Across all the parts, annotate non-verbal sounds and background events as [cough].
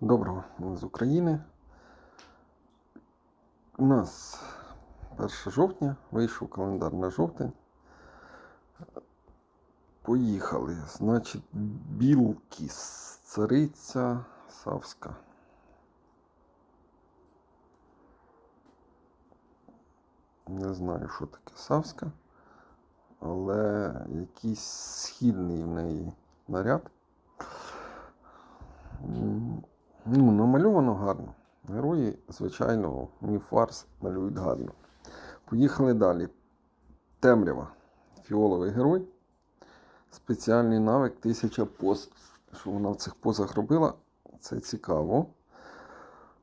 Доброго з України. У нас 1 жовтня, вийшов календар на жовтень. Поїхали. Значить, білки, цариця Савська. Не знаю, що таке Савська, але якийсь східний в неї наряд. Ну, намальовано гарно. Герої, звичайно, мій фарс малюють гарно. Поїхали далі. Темрява. Фіоловий герой. Спеціальний навик 1000 поз. Що вона в цих позах робила, це цікаво.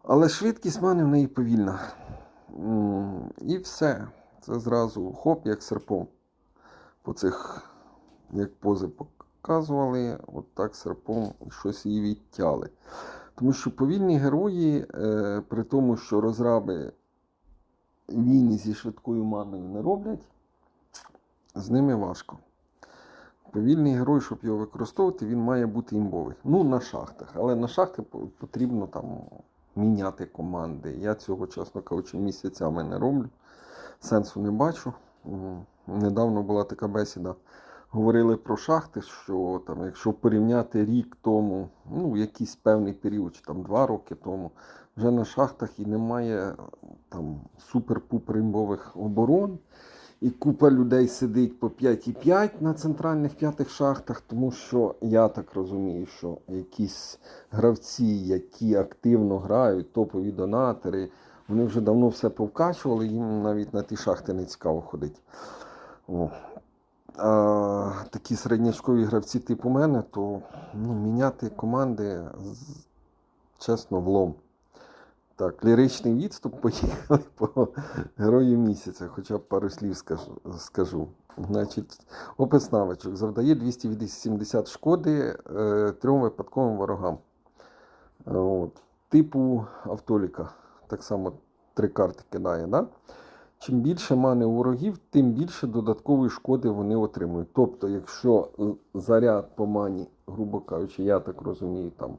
Але швидкість в мене в неї повільна. І все. Це зразу хоп, як серпом. По цих, як пози показували, от так серпом щось її відтяли. Тому що повільні герої, е, при тому, що розраби війни зі швидкою маною не роблять, з ними важко. Повільний герой, щоб його використовувати, він має бути імбовий. Ну, на шахтах. Але на шахти потрібно там міняти команди. Я цього, чесно кажучи, місяцями не роблю. Сенсу не бачу. Недавно була така бесіда. Говорили про шахти, що там, якщо порівняти рік тому, ну, якийсь певний період, чи там два роки тому, вже на шахтах і немає там оборон. І купа людей сидить по 5,5 на центральних п'ятих шахтах, тому що я так розумію, що якісь гравці, які активно грають, топові донатори, вони вже давно все повкачували, їм навіть на ті шахти не цікаво ходити. Такі середнячкові гравці типу мене, то ну, міняти команди чесно влом. Так, ліричний відступ [laughs] поїхали по герою місяця, хоча б пару слів скажу. Значить, опис навичок завдає 270 шкоди е, трьом випадковим ворогам. От. Типу автоліка. Так само три карти кидає. Да? Чим більше мани ворогів, тим більше додаткової шкоди вони отримують. Тобто, якщо заряд по мані, грубо кажучи, я так розумію, там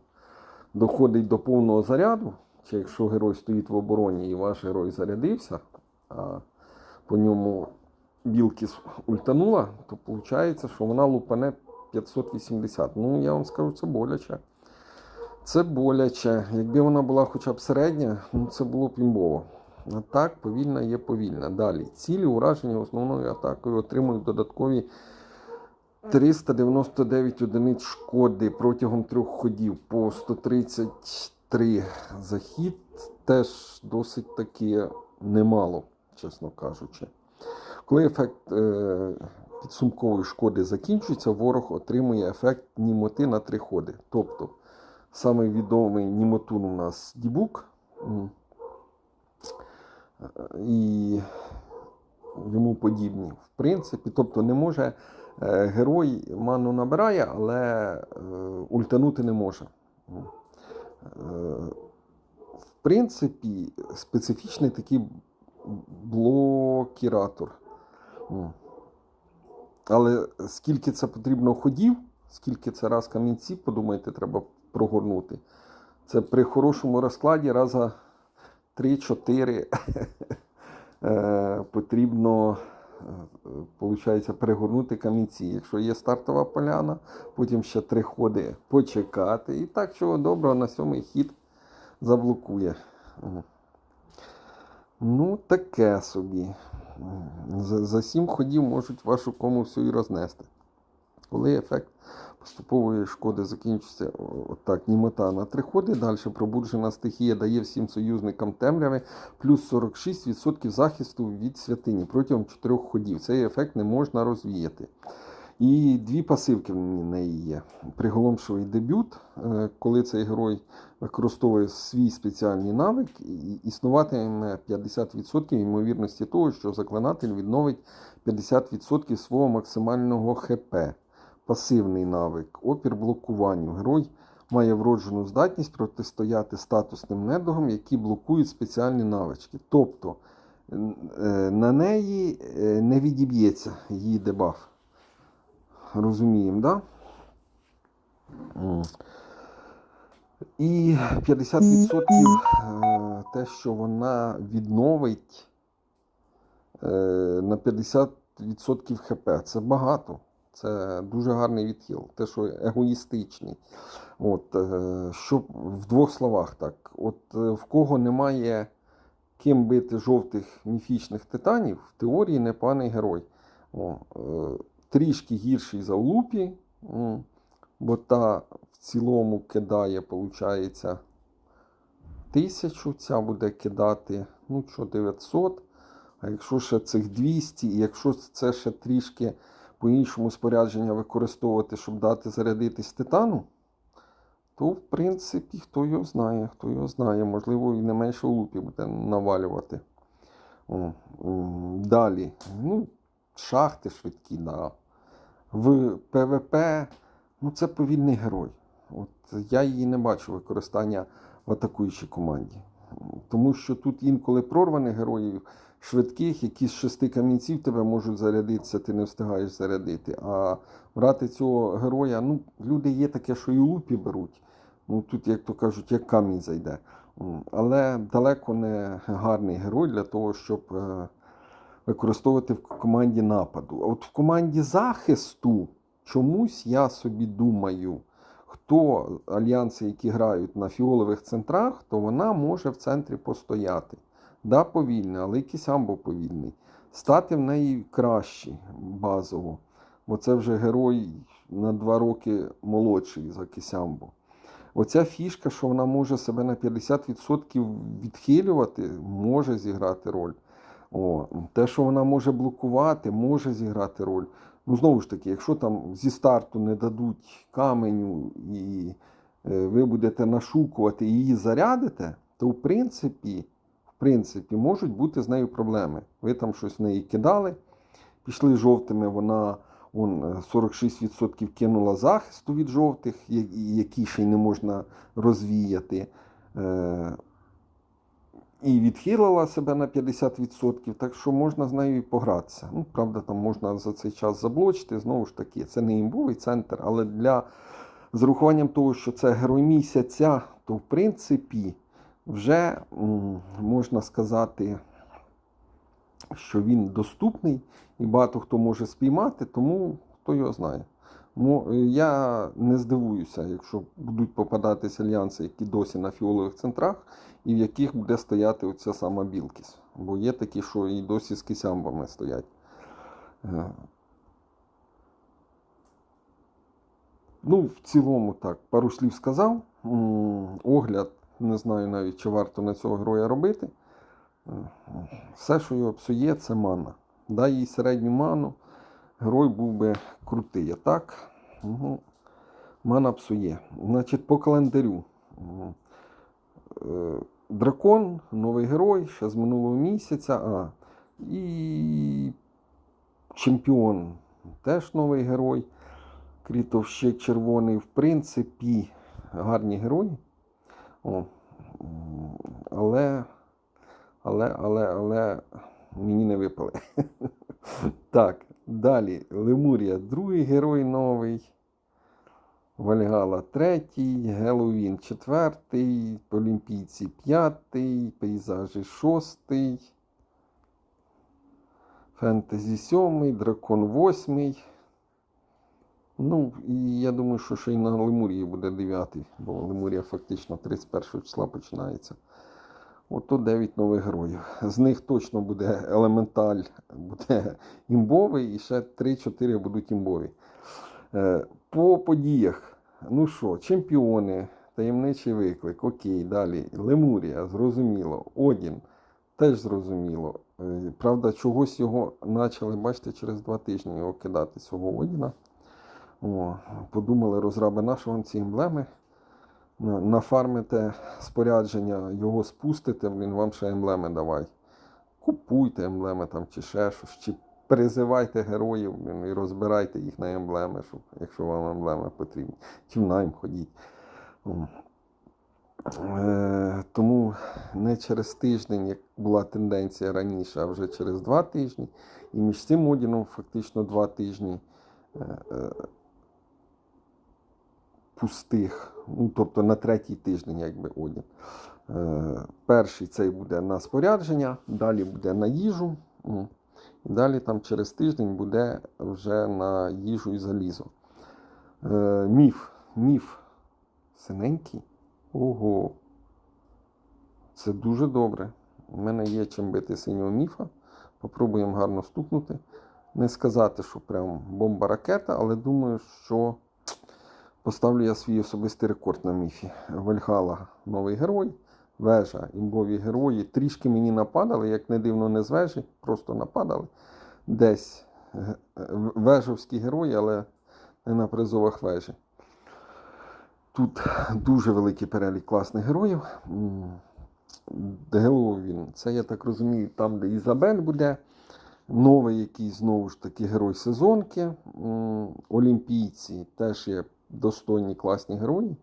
доходить до повного заряду, чи якщо герой стоїть в обороні і ваш герой зарядився, а по ньому білки ультанула, то виходить, що вона лупане 580. Ну, я вам скажу, це боляче. Це боляче. Якби вона була хоча б середня, ну це було б імбово. Так, повільна є повільна. Далі. Цілі ураження основною атакою отримують додаткові 399 одиниць шкоди протягом трьох ходів по 133 захід. Теж досить таки немало, чесно кажучи. Коли ефект е, підсумкової шкоди закінчується, ворог отримує ефект німоти на три ходи. Тобто, самий відомий німотун у нас Дібук. І йому подібні. В принципі, тобто не може е, герой ману набирає, але е, ультанути не може. Е, В принципі, специфічний такий блокіратор. Але скільки це потрібно ходів, скільки це раз камінці, подумайте, треба прогорнути. Це при хорошому розкладі раза 3-4 [laughs] е, потрібно виходить, перегорнути камінці. Якщо є стартова поляна, потім ще три ходи почекати. І так, чого доброго, на сьомий хід заблокує. Ну, таке собі. За, за сім ходів можуть вашу кому всю і рознести. Коли ефект поступової шкоди закінчиться, отак, німота на три ходи, далі пробуджена стихія дає всім союзникам темряви плюс 46% захисту від святині протягом чотирьох ходів. Цей ефект не можна розвіяти. І дві пасивки в неї є. Приголомшовий дебют, е, коли цей герой використовує свій спеціальний навик, і існуватиме 50% ймовірності того, що заклинатель відновить 50% свого максимального ХП. Пасивний навик, опір блокуванню. Герой має вроджену здатність протистояти статусним недугам, які блокують спеціальні навички. Тобто е, на неї е, не відіб'ється її дебаф. Розуміємо, так? Да? І 50% е, те, що вона відновить на 50% ХП. Це багато. Це дуже гарний відхил. Те, що егоїстичний. От, е, що в двох словах так. От е, в кого немає ким бити жовтих міфічних титанів, в теорії непоганий герой. О, е, трішки гірший за Лупі, бо та в цілому кидає, виходить, тисячу, ця буде кидати, ну що, 900. А якщо ще цих 200, і якщо це ще трішки по-іншому спорядження використовувати, щоб дати зарядитись титану, то, в принципі, хто його знає, хто його знає, можливо, і не менше лупі буде навалювати. Далі. Ну, шахти швидкі, да. В ПВП, ну це повільний герой. От я її не бачу використання в атакуючій команді. Тому що тут інколи прорваних героїв швидких, які з шести камінців тебе можуть зарядитися, ти не встигаєш зарядити. А брати цього героя, ну, люди є таке, що і лупі беруть. Ну тут, як то кажуть, як камінь зайде. Але далеко не гарний герой для того, щоб е, використовувати в команді нападу. А от в команді захисту чомусь я собі думаю, хто альянси, які грають на фіолових центрах, то вона може в центрі постояти. Да, повільний, але і Кісямбо повільний. Стати в неї краще базово. Бо це вже герой на два роки молодший за Кісямбо. Оця фішка, що вона може себе на 50% відхилювати, може зіграти роль. О, те, що вона може блокувати, може зіграти роль. Ну, знову ж таки, якщо там зі старту не дадуть каменю і е, ви будете нашукувати і її зарядите, то в принципі, в принципі, можуть бути з нею проблеми. Ви там щось в неї кидали, пішли жовтими, вона он, е, 46% кинула захисту від жовтих, які ще й не можна розвіяти. І відхилила себе на 50%, так що можна з нею і погратися. Ну, правда, там можна за цей час заблочити. Знову ж таки, це не імбовий центр, але для з урахуванням того, що це герой місяця, то в принципі вже можна сказати, що він доступний і багато хто може спіймати, тому хто його знає. Е, Я не здивуюся, якщо будуть попадатись альянси, які досі на фіолових центрах, і в яких буде стояти оця сама Білкіс. Бо є такі, що і досі з кисямбами стоять. Е, Ну, в цілому так, пару слів сказав. Огляд, не знаю навіть, чи варто на цього героя робити. Е, Все, що його псує, це мана. Дай їй середню ману, герой був би крутий. А так, угу. мана псує. Значить, по календарю. Е, Дракон, новий герой, ще з минулого місяця. А, і чемпіон теж новий герой. Крітовщик червоний, в принципі, гарні герої. О, але, але, але, але мені не випали. [laughs] Так, далі. Лемурія, другий герой новий. Вальгала третій, Геловін четвертий, Олімпійці п'ятий, пейзажі шостий, Фентезі сьомий, Дракон восьмий. Ну, і я думаю, що ще й на Лемурії буде 9, бо Лемурія фактично 31 числа починається. Ото 9 нових героїв. З них точно буде елементаль, буде імбовий, і ще 3-4 будуть імбові. Е, По подіях. Ну що, чемпіони, таємничий виклик, окей, далі. Лемурія, зрозуміло. Одін, теж зрозуміло. Е, Правда, чогось його почали, бачите, через два тижні його кидати, цього Одіна. О, подумали розраби нашого ці емблеми. На- Нафармите спорядження, його спустите, він вам ще емблеми давай. Купуйте емблеми там чи ще щось, чи призивайте героїв і розбирайте їх на емблеми, щоб, якщо вам емблеми потрібні. Чи в найм ходіть. Е, тому не через тиждень, як була тенденція раніше, а вже через два тижні. І між цим Одіном фактично два тижні. Пустих, ну, тобто на третій тиждень, якби одяг. Е, перший цей буде на спорядження, далі буде на їжу. І далі там через тиждень буде вже на їжу і залізо. Е, міф. Міф. Синенький. Ого. Це дуже добре. У мене є чим бити синього міфа. Попробуємо гарно стукнути. Не сказати, що прям бомба ракета, але думаю, що поставлю я свій особистий рекорд на міфі. Вальхала новий герой, вежа, імбові герої. Трішки мені нападали, як не дивно, не з вежі, просто нападали. Десь ге- вежовські герої, але не на призовах вежі. Тут дуже великий перелік класних героїв. Геловін, це я так розумію, там, де Ізабель буде. Новий якийсь знову ж таки герой сезонки. Олімпійці теж є достойні класні герої.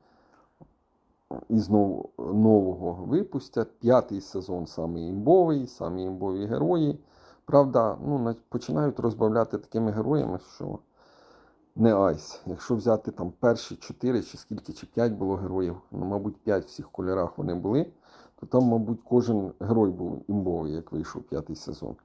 І знову нового випустять. П'ятий сезон самий імбовий, самі імбові герої. Правда, ну, починають розбавляти такими героями, що не айс. Якщо взяти там перші 4 чи скільки, чи 5 було героїв, ну, мабуть, 5 в всіх кольорах вони були, то там, мабуть, кожен герой був імбовий, як вийшов п'ятий сезон.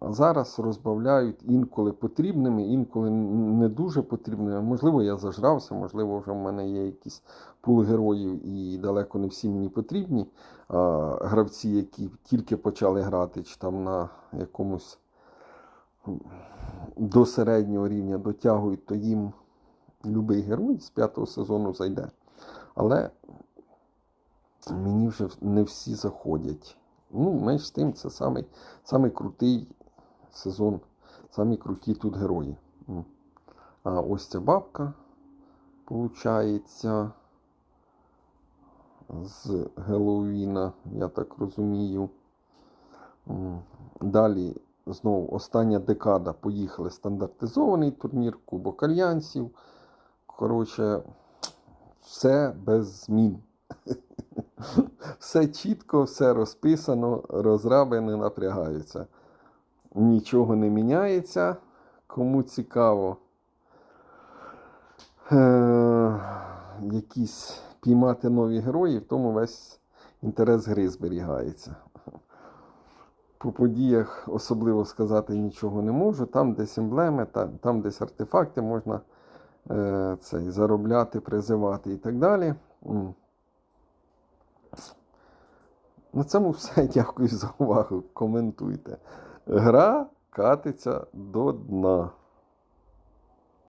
А зараз розбавляють інколи потрібними, інколи не дуже потрібними. Можливо, я зажрався, можливо, вже в мене є якісь пул героїв і далеко не всі мені потрібні. А, гравці, які тільки почали грати, чи там на якомусь до середнього рівня дотягують, то їм любий герой з п'ятого сезону зайде. Але мені вже не всі заходять. Ну, менш з тим, це самий, самий крутий сезон, самі круті тут герої. А ось ця бабка, виходить, з Геловіна, я так розумію. Далі знову остання декада. Поїхали стандартизований турнір, Кубок Альянсів. Коротше, все без змін. [laughs] [laughs] Все чітко, все розписано, розраби не напрягаються. Нічого не міняється. Кому цікаво, е- якісь піймати нові герої, в тому весь інтерес гри зберігається. По подіях особливо сказати нічого не можу. Там десь емблеми, там, там десь артефакти можна е, цей, заробляти, призивати і так далі. На цьому все. [laughs] Дякую за увагу. Коментуйте. Гра катиться до дна.